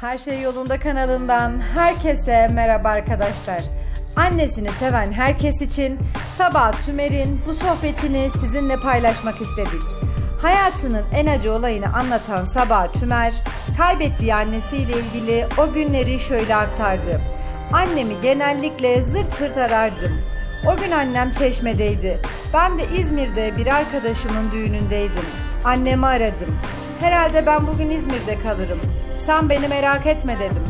Her Şey Yolunda kanalından herkese merhaba arkadaşlar. Annesini seven herkes için Sabah Tümer'in bu sohbetini sizinle paylaşmak istedik. Hayatının en acı olayını anlatan Sabah Tümer, kaybettiği annesiyle ilgili o günleri şöyle aktardı. Annemi genellikle zırt pırt arardım. O gün annem Çeşme'deydi. Ben de İzmir'de bir arkadaşımın düğünündeydim. Annemi aradım. Herhalde ben bugün İzmir'de kalırım. Sen beni merak etme dedim.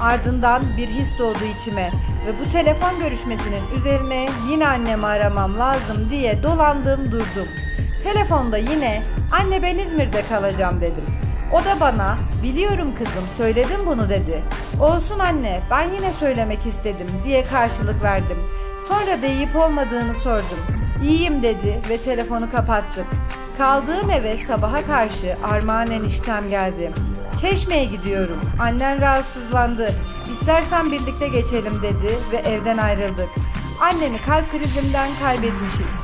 Ardından bir his doğdu içime ve bu telefon görüşmesinin üzerine yine annemi aramam lazım diye dolandım durdum. Telefonda yine anne ben İzmir'de kalacağım dedim. O da bana biliyorum kızım söyledim bunu dedi. Olsun anne ben yine söylemek istedim diye karşılık verdim. Sonra deyip olmadığını sordum. İyiyim dedi ve telefonu kapattık. Kaldığım eve sabaha karşı Armağan eniştem geldi. Çeşme'ye gidiyorum. Annen rahatsızlandı. İstersen birlikte geçelim dedi ve evden ayrıldık. Annemi kalp krizinden kaybetmişiz.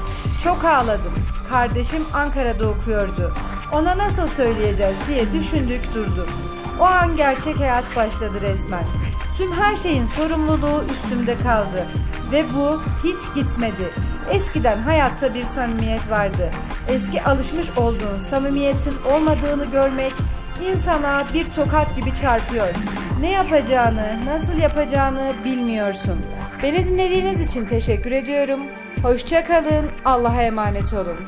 Çok ağladım. Kardeşim Ankara'da okuyordu. Ona nasıl söyleyeceğiz diye düşündük durduk. O an gerçek hayat başladı resmen. Tüm her şeyin sorumluluğu üstümde kaldı ve bu hiç gitmedi. Eskiden hayatta bir samimiyet vardı. Eski alışmış olduğun samimiyetin olmadığını görmek insana bir tokat gibi çarpıyor. Ne yapacağını, nasıl yapacağını bilmiyorsun. Beni dinlediğiniz için teşekkür ediyorum. Hoşça kalın. Allah'a emanet olun.